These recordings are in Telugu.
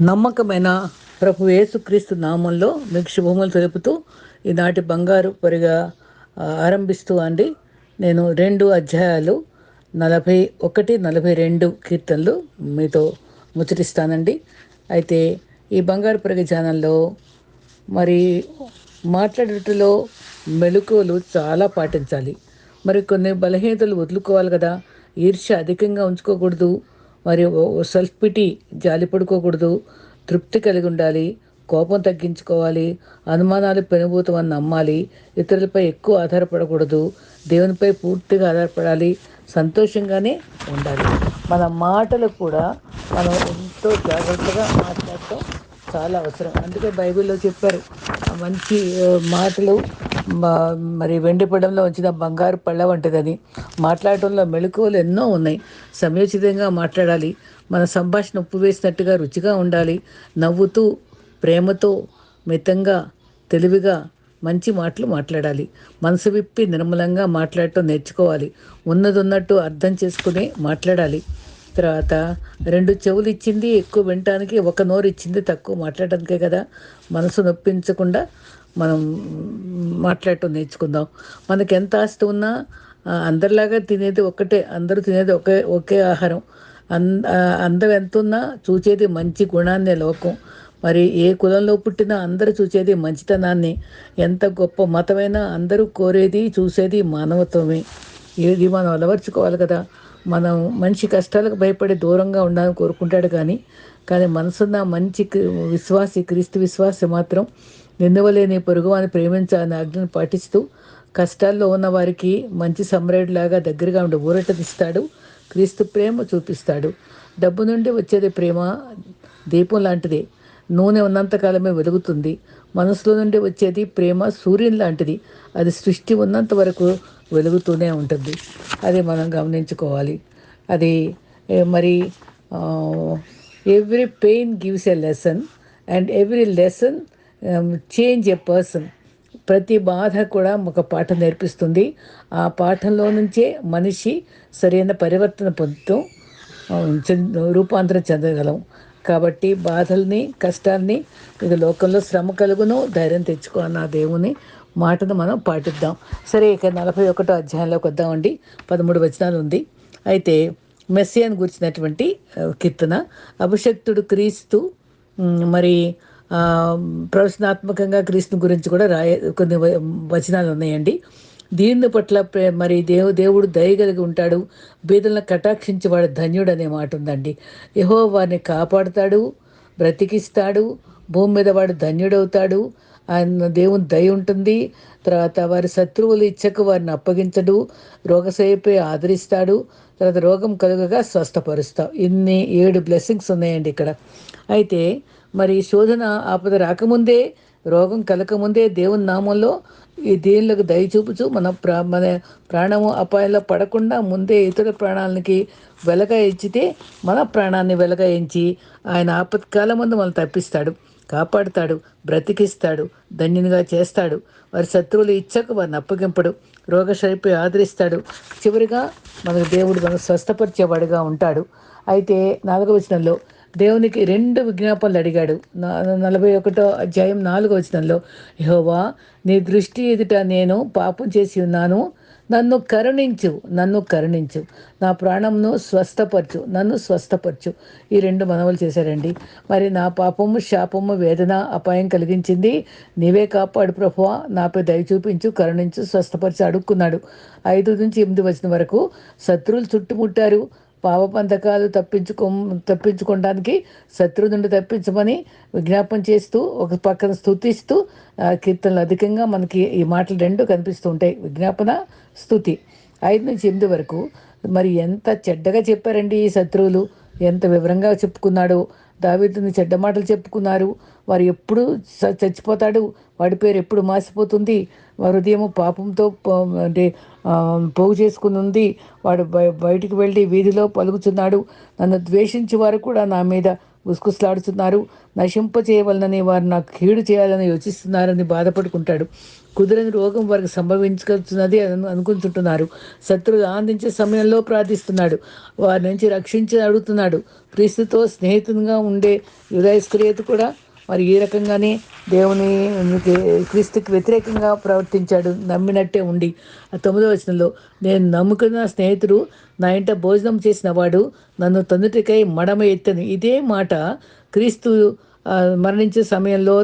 నమ్మకమైన ప్రభు యేసుక్రీస్తు నామంలో మీకు శుభములు తెలుపుతూ ఈనాటి బంగారు పరిగా ఆరంభిస్తూ అండి. నేను రెండు అధ్యాయాలు నలభై ఒకటి నలభై రెండు కీర్తనలు మీతో ముచ్చటిస్తానండి. అయితే ఈ బంగారు పరిగ ధ్యానంలో మరి మాట్లాడేటలో మెలకువలు చాలా పాటించాలి. మరి కొన్ని బలహీనతలు వదులుకోవాలి కదా. ఈర్ష్య అధికంగా ఉంచుకోకూడదు. మరి సెల్ఫ్ పిటి జాలి పడుకోకూడదు తృప్తి కలిగి ఉండాలి కోపం తగ్గించుకోవాలి అనుమానాలు పెనుభూతమని నమ్మాలి ఇతరులపై ఎక్కువ ఆధారపడకూడదు దేవునిపై పూర్తిగా ఆధారపడాలి సంతోషంగానే ఉండాలి. మన మాటలు కూడా మనం ఎంతో జాగ్రత్తగా మాట్లాడటం చాలా అవసరం. అందుకే బైబిల్లో చెప్పారు మంచి మాటలు మరి వెండి పడంలో వచ్చిన బంగారు పళ్ళ వంటిదని మాట్లాడటంలో మెళుకువలు ఎన్నో ఉన్నాయి. సమయోచితంగా మాట్లాడాలి. మన సంభాషణ ఉప్పు వేసినట్టుగా రుచిగా ఉండాలి. నవ్వుతూ ప్రేమతో మితంగా తెలివిగా మంచి మాటలు మాట్లాడాలి. మనసు విప్పి నిర్మలంగా మాట్లాడటం నేర్చుకోవాలి. ఉన్నది ఉన్నట్టు అర్థం చేసుకుని మాట్లాడాలి. తర్వాత రెండు చెవులు ఇచ్చింది ఎక్కువ వినటానికి ఒక నోరు ఇచ్చింది తక్కువ మాట్లాడటానికే కదా. మనసు నొప్పించకుండా మనం మాట్లాడటం నేర్చుకుందాం. మనకి ఎంత ఆస్తి ఉన్నా అందరిలాగా తినేది ఒక్కటే అందరూ తినేది ఒకే ఒకే ఆహారం. అంద అందం ఎంత ఉన్నా చూచేది మంచి గుణాన్నే లోకం. మరి ఏ కులంలో పుట్టినా అందరూ చూసేది మంచితనాన్ని. ఎంత గొప్ప మతమైనా అందరూ కోరేది చూసేది మానవత్వమే. ఏది మనం అలవర్చుకోవాలి కదా. మనం మనిషి కష్టాలకు భయపడి దూరంగా ఉండాలని కోరుకుంటాడు కానీ కానీ మనసున్న మంచి విశ్వాసి క్రీస్తు విశ్వాసి మాత్రం నిందవలేని పొరుగువాని ప్రేమించాలని ఆజ్ఞను పాటిస్తూ కష్టాల్లో ఉన్న వారికి మంచి సమ్రాడులాగా దగ్గరగా ఉండి ఊరటనిస్తాడు. క్రీస్తు ప్రేమ చూపిస్తాడు. డబ్బు నుండి వచ్చేది ప్రేమ దీపం లాంటిది. నూనె ఉన్నంతకాలమే వెలుగుతుంది. మనసులో నుండి వచ్చేది ప్రేమ సూర్యుని లాంటిది. అది సృష్టి ఉన్నంత వరకు వెలుగుతూనే ఉంటుంది. అది మనం గమనించుకోవాలి. అది మరి every pain gives a lesson and every lesson change a person ప్రతి బాధ కూడా ఒక పాఠం నేర్పిస్తుంది. ఆ పాఠంలో నుంచే మనిషి సరైన పరివర్తన పొందుతూ um, రూపాంతరం చెందగలం. కాబట్టి బాధల్ని కష్టాల్ని ఇక లోకంలో శ్రమ కలుగును ధైర్యం తెచ్చుకో అన్న దేవుని మాటను మనం పాటిద్దాం. సరే ఇక నలభై ఒకటో అధ్యాయంలోకి వద్దామండి. పదమూడు వచనాలు ఉంది. అయితే మెస్సియాన్ గురించినటువంటి uh, కీర్తన. అభిషక్తుడు క్రీస్తు um, మరి ప్రవచనాత్మకంగా క్రీస్తు గురించి కూడా రాయ కొన్ని వచనాలు ఉన్నాయండి. దీని పట్ల మరి దేవు దేవుడు దయగలిగి ఉంటాడు. బీదలను కటాక్షించేవాడు ధన్యుడు అనే మాట ఉందండి. యహో వారిని కాపాడుతాడు బ్రతికిస్తాడు భూమి మీద వాడు ధన్యుడవుతాడు. ఆయన దేవుని దయ ఉంటుంది. తర్వాత వారి శత్రువులు ఇచ్చకు వారిని అప్పగించడు. రోగసేపే ఆదరిస్తాడు. తర్వాత రోగం కలుగగా స్వస్థపరుస్తావు ఇన్ని ఏడు బ్లెస్సింగ్స్ ఉన్నాయండి ఇక్కడ. అయితే మరి శోధన ఆపద రాకముందే రోగం కలకముందే దేవుని నామంలో ఈ దేవునికి దయచూపుచు మన ప్రా మన ప్రాణము అపాయంలో పడకుండా ముందే ఇతర ప్రాణాలకి వెలగ ఎంచితే మన ప్రాణాన్ని వెలగ ఎంచి ఆయన ఆపత్కాలం ముందు మనం తప్పిస్తాడు కాపాడుతాడు బ్రతికిస్తాడు ధన్యునిగా చేస్తాడు. వారి శత్రువులు ఇచ్చక వారిని అప్పగింపడు రోగశైపై ఆదరిస్తాడు. చివరిగా మనకు దేవుడు మనకు స్వస్థపరిచేవాడుగా ఉంటాడు. అయితే నాలుగవ వచనంలో దేవునికి రెండు విజ్ఞాపనలు అడిగాడు. నలభై ఒకటో అధ్యాయం నాలుగో వచనంలో యహోవా నీ దృష్టి ఎదుట నేను పాపం చేసి ఉన్నాను. నన్ను కరుణించు నన్ను కరుణించు. నా ప్రాణంను స్వస్థపరచు నన్ను స్వస్థపరచు. ఈ రెండు మనవలు చేశారండి. మరి నా పాపము శాపము వేదన అపాయం కలిగించింది. నీవే కాపాడు ప్రభువా. నాపై దయ చూపించు కరుణించు స్వస్థపరచు అడుక్కున్నాడు. ఐదు నుంచి ఎనిమిది వచ్చిన వరకు శత్రువులు చుట్టుముట్టారు. పాపబంధకాలు తప్పించుకో తప్పించుకోవడానికి శత్రు నుండి తప్పించమని విజ్ఞాపం చేస్తూ ఒక పక్కన స్థుతిస్తూ కీర్తనలు అధికంగా మనకి ఈ మాటలు రెండు కనిపిస్తూ ఉంటాయి. విజ్ఞాపన స్థుతి ఐదు నుంచి ఎనిమిది వరకు. మరి ఎంత చెడ్డగా చెప్పారండి ఈ శత్రువులు? ఎంత వివరంగా చెప్పుకున్నాడో దావీదుని చెడ్డ మాటలు చెప్పుకున్నారు. వారు ఎప్పుడు చచ్చిపోతాడు. వాడి పేరు ఎప్పుడు మాసిపోతుంది. వారి హృదయం పాపంతో అంటే పోగు చేసుకుని ఉంది. వాడు బయటికి వెళ్ళి వీధిలో పలుకుతున్నాడు నన్ను ద్వేషించి వారు కూడా నా మీద గుసగుసలాడుతున్నారు నశింప చేయవలనని వారు నాకు కీడు చేయాలని యోచిస్తున్నారని బాధపడుకుంటాడు. కుదిరని రోగం వారికి సంభవించుతున్నది అని అనుకుంటుంటున్నారు. శత్రువులు ఆనందించే సమయంలో ప్రార్థిస్తున్నాడు. వారి నుంచి రక్షించి అడుగుతున్నాడు. క్రీస్తుతో స్నేహితునిగా ఉండే యుధాయిస్క్రియత కూడా మరి ఈ రకంగానే దేవుని క్రీస్తుకి వ్యతిరేకంగా ప్రవర్తించాడు. నమ్మినట్టే ఉండి. ఆ తొమ్మిదో వచనంలో నేను నమ్ముకున్న స్నేహితుడు నా ఇంట భోజనం చేసిన వాడు నన్ను తండ్రికై మడమ ఎత్తను. ఇదే మాట క్రీస్తు మరణించే సమయంలో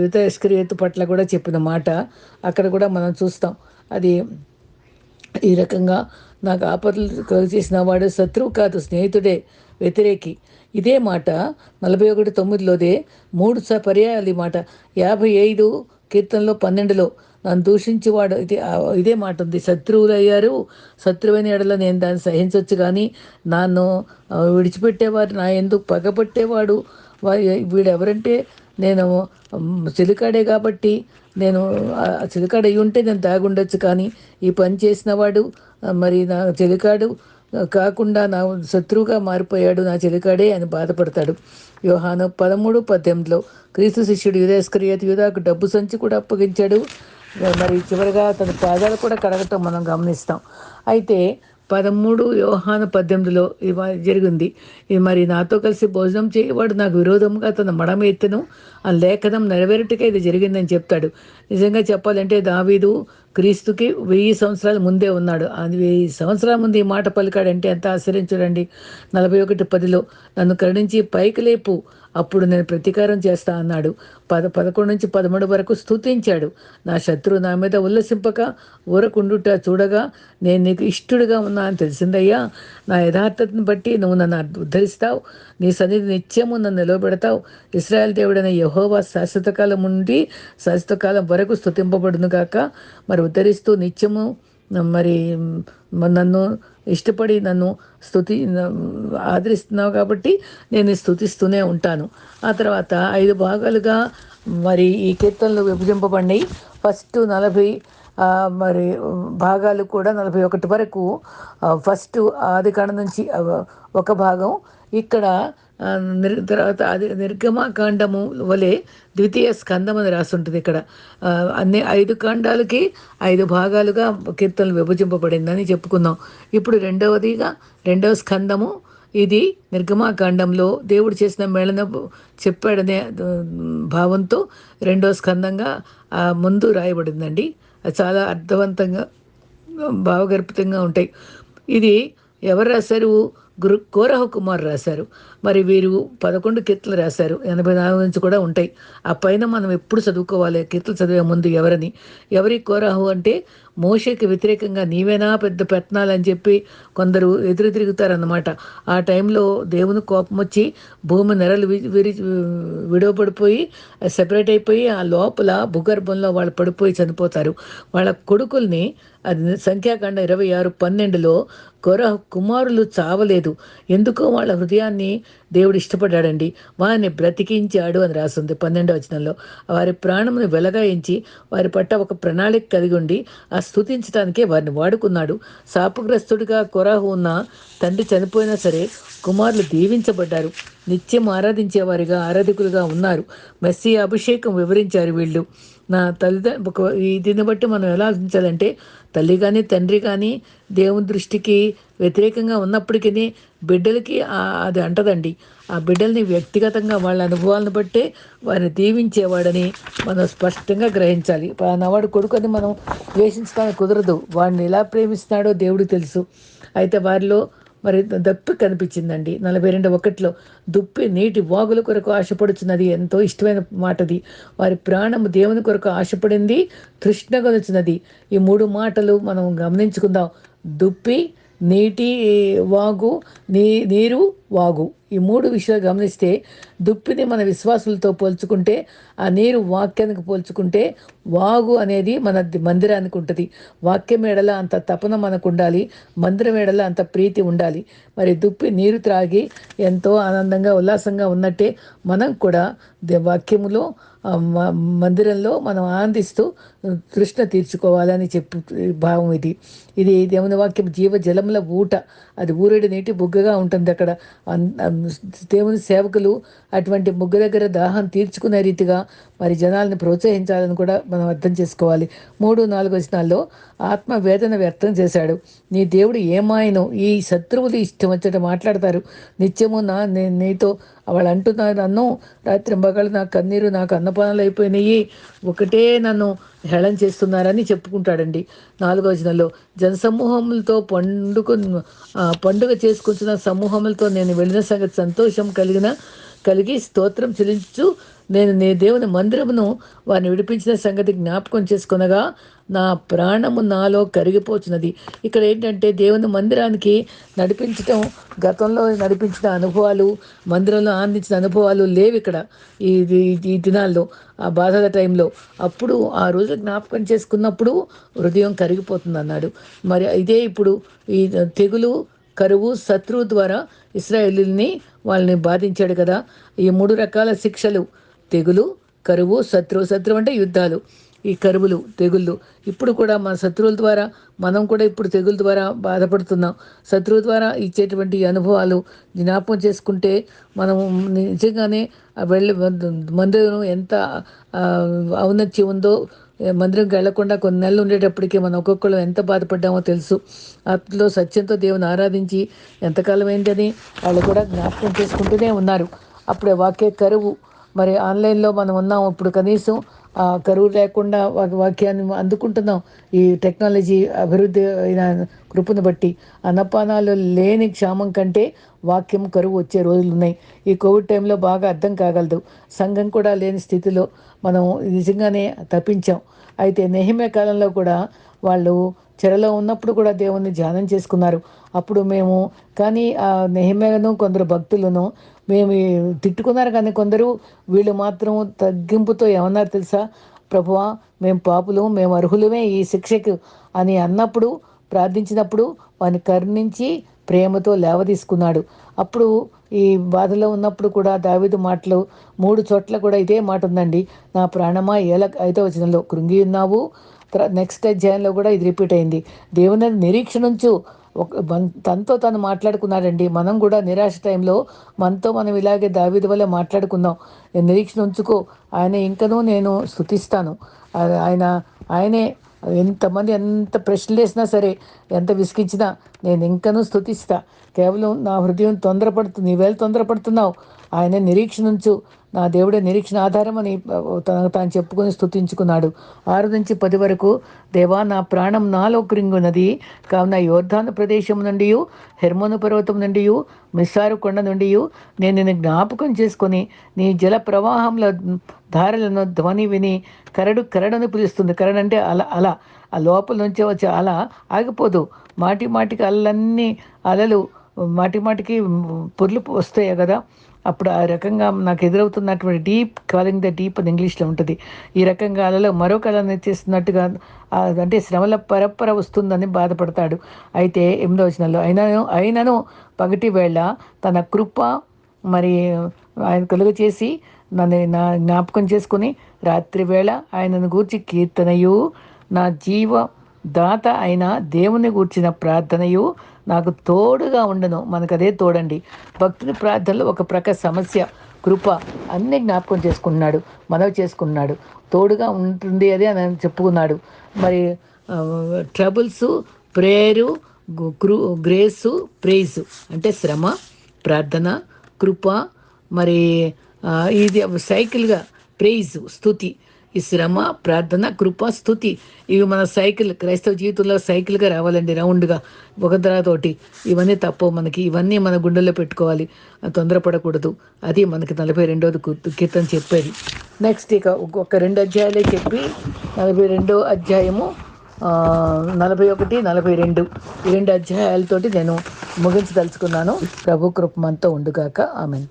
యుత పట్ల కూడా చెప్పిన మాట అక్కడ కూడా మనం చూస్తాం. అది ఈ రకంగా నాకు ఆపదలు కలుగు చేసిన వాడు శత్రువు కాదు స్నేహితుడే వ్యతిరేకి. ఇదే మాట నలభై ఒకటి తొమ్మిదిలోదే మూడు స పర్యాయాలు ఈ మాట. యాభై ఐదు కీర్తనలో పన్నెండులో నన్ను దూషించేవాడు ఇది ఇదే మాట ఉంది. శత్రువులు అయ్యారు శత్రువైన ఎడల నేను దాన్ని సహించవచ్చు కానీ నన్ను విడిచిపెట్టేవారు నా ఎందుకు పగపట్టేవాడు వీడెవరంటే నేను చిలుకాడే కాబట్టి నేను చిలుకాడ అయి ఉంటే నేను దాగుండొచ్చు కానీ ఈ పని చేసిన వాడు మరి నా చిలుకాడు కాకుండా నా శత్రువుగా మారిపోయాడు నా చెలికాడే అని బాధపడతాడు. యోహాను పదమూడు పద్దెనిమిదిలో క్రీస్తు శిష్యుడు యుధస్కరియత యుధాకు డబ్బు సంచి కూడా అప్పగించాడు. మరి చివరిగా తన పాదాలు కూడా కడగటం మనం గమనిస్తాం. అయితే పదమూడు వ్యవహాన పద్దెనిమిదిలో ఇవ జరిగింది. ఇది మరి నాతో కలిసి భోజనం చేయవాడు నాకు విరోధంగా తన మడమ ఎత్తును ఆ లేఖనం నెరవేరుటకే ఇది జరిగిందని చెప్తాడు. నిజంగా చెప్పాలంటే దావీదు క్రీస్తుకి వెయ్యి సంవత్సరాల ముందే ఉన్నాడు. అది వెయ్యి సంవత్సరాల ముందు ఈ మాట పలికాడంటే ఎంత ఆశ్చర్యం నలభై ఒకటి పదిలో నన్ను కరుణించి పైకి లేపు అప్పుడు నేను ప్రతీకారం చేస్తా అన్నాడు. పద పదకొండు నుంచి పదమూడు వరకు స్థుతించాడు నా శత్రువు నా మీద ఉల్లసింపక ఊరకుండుట చూడగా నేను నీకు ఇష్టడుగా ఉన్నా అని తెలిసిందయ్యా. నా యథార్థతను బట్టి నువ్వు నన్ను ఉద్ధరిస్తావు. నీ సన్నిధి నిత్యము నన్ను నిలవబెడతావు ఇస్రాయల్ దేవుడైన యహోవా శాశ్వత కాలం ఉండి శాశ్వత కాలం వరకు స్థుతింపబడును కాక మరి ఉద్ధరిస్తూ నిత్యము మరి నన్ను ఇష్టపడి నన్ను స్థుతి ఆదరిస్తున్నావు కాబట్టి నేను స్థుతిస్తూనే ఉంటాను. ఆ తర్వాత ఐదు భాగాలుగా మరి ఈ కీర్తనలు విభజింపబడినాయి. ఫస్ట్ నలభై మరి భాగాలు కూడా నలభై ఒకటి వరకు ఫస్ట్ ఆది కాడ నుంచి ఒక భాగం. ఇక్కడ తర్వాత అది నిర్గమకాండము వలె ద్వితీయ స్కందం అని రాస్తుంటుంది ఇక్కడ. అన్ని ఐదు కాండాలకి ఐదు భాగాలుగా కీర్తనలు విభజింపబడిందని చెప్పుకుందాం. ఇప్పుడు రెండవదిగా రెండవ స్కందము ఇది నిర్గమాకాండంలో దేవుడు చేసిన మేళన చెప్పాడనే భావంతో రెండవ స్కందంగా ముందు రాయబడిందండి. అది చాలా అర్థవంతంగా భావగర్భితంగా ఉంటాయి. ఇది ఎవరు రాశారు? గురు కోరహ కుమార్ రాశారు. మరి వీరు పదకొండు కీర్తలు రాశారు. ఎనభై నాలుగు నుంచి కూడా ఉంటాయి. ఆ పైన మనం ఎప్పుడు చదువుకోవాలి? కీర్తలు చదివే ముందు ఎవరని? ఎవరి కోరాహు అంటే మోషకి వ్యతిరేకంగా నీవేనా పెద్ద పెట్టనాలని చెప్పి కొందరు ఎదురు తిరుగుతారన్నమాట. ఆ టైంలో దేవుని కోపం వచ్చి భూమి నెరలు విరి విడవపడిపోయి సెపరేట్ అయిపోయి ఆ లోపల భూగర్భంలో వాళ్ళు పడిపోయి చనిపోతారు. వాళ్ళ కొడుకుల్ని అది సంఖ్యాకాండ ఇరవై ఆరు పన్నెండులో కొర కుమారులు చావలేదు. ఎందుకో వాళ్ళ హృదయాన్ని దేవుడు ఇష్టపడ్డాడండి. వారిని బ్రతికించాడు అని రాస్తుంది పన్నెండవ వచనంలో. వారి ప్రాణమును వెలగాయించి వారి పట్ల ఒక ప్రణాళిక కలిగి ఉండి ఆ స్థుతించడానికే వారిని వాడుకున్నాడు. శాపగ్రస్తుడిగా కొరాహు ఉన్న తండ్రి చనిపోయినా సరే కుమారులు దీవించబడ్డారు. నిత్యం ఆరాధించేవారిగా ఆరాధికులుగా ఉన్నారు. మెస్సీ అభిషేకం వివరించారు వీళ్ళు. నా తల్లిదండ్రులు ఈ దీన్ని బట్టి మనం ఎలా ఆలోచించాలంటే తల్లి కానీ తండ్రి కానీ దేవుని దృష్టికి వ్యతిరేకంగా ఉన్నప్పటికీ బిడ్డలకి అది అంటదండి. ఆ బిడ్డల్ని వ్యక్తిగతంగా వాళ్ళ అనుభవాలను బట్టే వారిని దీవించేవాడని మనం స్పష్టంగా గ్రహించాలి. నవాడు కొడుకుని మనం ద్వేషించడానికి కుదరదు. వాడిని ఎలా ప్రేమిస్తున్నాడో దేవుడికి తెలుసు. అయితే వారిలో మరి దప్పి కనిపించిందండి. నలభై రెండు ఒకటిలో దుప్పి నీటి వాగుల కొరకు ఆశపడుచున్నది ఎంతో ఇష్టమైన మాటది. వారి ప్రాణము దేవుని కొరకు ఆశపడింది తృష్ణగొలుచున్నది ఈ మూడు మాటలు మనం గమనించుకుందాం. దుప్పి నీటి వాగు నీ నీరు వాగు. ఈ మూడు విషయాలు గమనిస్తే దుప్పిని మన విశ్వాసులతో పోల్చుకుంటే ఆ నీరు వాక్యానికి పోల్చుకుంటే వాగు అనేది మన మందిరానికి ఉంటుంది. వాక్యం ఏడల అంత తపన మనకు ఉండాలి మందిరం ఏడల అంత ప్రీతి ఉండాలి. మరి దుప్పి నీరు త్రాగి ఎంతో ఆనందంగా ఉల్లాసంగా ఉన్నట్టే మనం కూడా వాక్యములో మందిరంలో మనం ఆనందిస్తూ కృష్ణ తీర్చుకోవాలని చెప్పు భావం ఇది. ఇది దేవుని వాక్యం జీవ జలముల ఊట. అది ఊరేడు నీటి బుగ్గగా ఉంటుంది అక్కడ. దేవుని సేవకులు అటువంటి బుగ్గ దగ్గర దాహం తీర్చుకునే రీతిగా మరి జనాలను ప్రోత్సహించాలని కూడా మనం అర్థం చేసుకోవాలి. మూడు నాలుగు వచనాల్లో ఆత్మ వేదన వ్యర్థం చేశాడు. నీ దేవుడు ఏమాయను? ఈ శత్రువులు ఇష్టం వచ్చేట మాట్లాడతారు. నిత్యము నా నీతో వాళ్ళు అంటున్నారు నన్ను. రాత్రి మగళ్ళు నా కన్నీరు నాకు అన్నపానాలు అయిపోయినాయి. ఒకటే నన్ను హేళన చేస్తున్నారని చెప్పుకుంటాడండి. నాలుగో వచనంలో జనసమూహములతో పండుగ పండుగ చేసుకుంటున్న సమూహములతో నేను వెళ్ళిన సంగతి సంతోషం కలిగిన కలిగి స్తోత్రం చెల్లించు. నేను నీ దేవుని మందిరమును వారిని విడిపించిన సంగతి జ్ఞాపకం చేసుకునగా నా ప్రాణము నాలో కరిగిపోతున్నది ఇక్కడ ఏంటంటే దేవుని మందిరానికి నడిపించటం గతంలో నడిపించిన అనుభవాలు మందిరంలో ఆనందించిన అనుభవాలు లేవు ఇక్కడ ఈ ఈ దినాల్లో ఆ బాధల టైంలో. అప్పుడు ఆ రోజు జ్ఞాపకం చేసుకున్నప్పుడు హృదయం కరిగిపోతుంది అన్నాడు. మరి ఇదే ఇప్పుడు ఈ తెగులు కరువు శత్రువు ద్వారా ఇస్రాయేలీని వాళ్ళని బాధించాడు కదా. ఈ మూడు రకాల శిక్షలు తెగులు కరువు శత్రువు శత్రువు అంటే యుద్ధాలు. ఈ కరువులు తెగుళ్ళు ఇప్పుడు కూడా మన శత్రువుల ద్వారా మనం కూడా ఇప్పుడు తెగుల ద్వారా బాధపడుతున్నాం. శత్రువు ద్వారా ఇచ్చేటువంటి అనుభవాలు జ్ఞాపకం చేసుకుంటే మనం నిజంగానే వెళ్ళి మందిరం ఎంత ఔన్నత్యం ఉందో మందిరంకి వెళ్ళకుండా కొన్ని నెలలు ఉండేటప్పటికే మనం ఒక్కొక్కరు ఎంత బాధపడ్డామో తెలుసు. అట్లో సత్యంతో దేవుని ఆరాధించి ఎంతకాలం ఏంటని వాళ్ళు కూడా జ్ఞాపకం చేసుకుంటూనే ఉన్నారు. అప్పుడే వాక్య కరువు మరి ఆన్లైన్లో మనం ఉన్నాం. ఇప్పుడు కనీసం కరువు లేకుండా వాక్యాన్ని అందుకుంటున్నాం. ఈ టెక్నాలజీ అభివృద్ధి అయిన కృపను బట్టి అన్నపానాలు లేని క్షామం కంటే వాక్యం కరువు వచ్చే రోజులు ఉన్నాయి. ఈ కోవిడ్ టైంలో బాగా అర్థం కాగలదు. సంఘం కూడా లేని స్థితిలో మనం నిజంగానే తప్పించాం. అయితే నెహిమే కాలంలో కూడా వాళ్ళు చెరలో ఉన్నప్పుడు కూడా దేవుణ్ణి ధ్యానం చేసుకున్నారు. అప్పుడు మేము కానీ ఆ నెహిమేలను కొందరు భక్తులను మేము తిట్టుకున్నారు కానీ కొందరు వీళ్ళు మాత్రం తగ్గింపుతో ఏమన్నారు తెలుసా? ప్రభువా మేము పాపులు మేము అర్హులమే ఈ శిక్షకు అని అన్నప్పుడు ప్రార్థించినప్పుడు వాని కరుణించి ప్రేమతో లేవదీసుకున్నాడు. అప్పుడు ఈ బాధలో ఉన్నప్పుడు కూడా దావిదు మాటలు మూడు చోట్ల కూడా ఇదే మాట ఉందండి. నా ప్రాణమా ఏల అయితే వచనంలో కృంగి ఉన్నావు? నెక్స్ట్ అధ్యాయంలో కూడా ఇది రిపీట్ అయింది. దేవుని నిరీక్షణించు ఒక తనతో తను మాట్లాడుకున్నాడండి. మనం కూడా నిరాశ టైంలో మనతో మనం ఇలాగే దావిది వల్ల మాట్లాడుకుందాం నిరీక్షణ ఉంచుకో. ఆయన ఇంకనూ నేను స్థుతిస్తాను ఆయన ఆయనే ఎంతమంది ఎంత ప్రశ్నలు వేసినా సరే ఎంత విసిగించినా నేను ఇంకనూ స్థుతిస్తా కేవలం నా హృదయం తొందరపడుతుంది నీవేళ తొందరపడుతున్నావు. ఆయన నిరీక్షణించు నా దేవుడే నిరీక్షణ ఆధారమని తనకు తాను చెప్పుకొని స్థుతించుకున్నాడు ఆరు నుంచి పది వరకు దేవా నా ప్రాణం నాలో కృంగున్నది కావున యోర్ధాను ప్రదేశం నుండి హెర్మోను పర్వతం నుండి మిస్సారు కొండ నుండి నేను నిన్ను జ్ఞాపకం చేసుకొని నీ జల ప్రవాహంలో ధారలను ధ్వని విని కరడు కరడని పిలుస్తుంది. కరడు అంటే అల అల. ఆ లోపల నుంచే వచ్చే అల ఆగిపోదు. మాటి మాటికి అలలన్నీ అలలు మాటి మాటికి పొర్లు వస్తాయి కదా. అప్పుడు ఆ రకంగా నాకు ఎదురవుతున్నటువంటి డీప్ కాలింగ్ ద డీప్ అని ఇంగ్లీష్లో ఉంటుంది. ఈ రకంగా అలలో మరో కళను చేస్తున్నట్టుగా అంటే శ్రమల పరపర వస్తుందని బాధపడతాడు. అయితే ఎనిమిదో వచనంలో అయినను అయినను పగటి వేళ తన కృప మరి ఆయన కలుగు చేసి నన్ను నా జ్ఞాపకం చేసుకుని రాత్రి వేళ ఆయనను గూర్చి కీర్తనయు. నా జీవ దాత అయిన దేవుని గూర్చిన ప్రార్థనయు. నాకు తోడుగా ఉండను. మనకు అదే తోడండి. భక్తుని ప్రార్థనలో ఒక ప్రక సమస్య కృప అన్ని జ్ఞాపకం చేసుకున్నాడు మనవి చేసుకున్నాడు. తోడుగా ఉంటుంది అది అని చెప్పుకున్నాడు. మరి troubles prayer crew grace praise అంటే శ్రమ ప్రార్థన కృప మరి ఇది సైకిల్గా ప్రేయిస్ స్థుతి ఈ శ్రమ ప్రార్థన కృప స్థుతి ఇవి మన సైకిల్ క్రైస్తవ జీవితంలో సైకిల్గా రావాలండి రౌండ్గా ఒక ఇవన్నీ తప్పవు మనకి ఇవన్నీ మన గుండెల్లో పెట్టుకోవాలి. తొందరపడకూడదు. అది మనకి నలభై రెండోది కీర్తన చెప్పేది. నెక్స్ట్ ఇక ఒక రెండు అధ్యాయాలే చెప్పి నలభై రెండో అధ్యాయము నలభై ఒకటి నలభై రెండు. ఈ రెండు అధ్యాయాలతోటి నేను ముగించదలుచుకున్నాను. ప్రభు కృప మనతో ఉండుగాక. ఆమెను.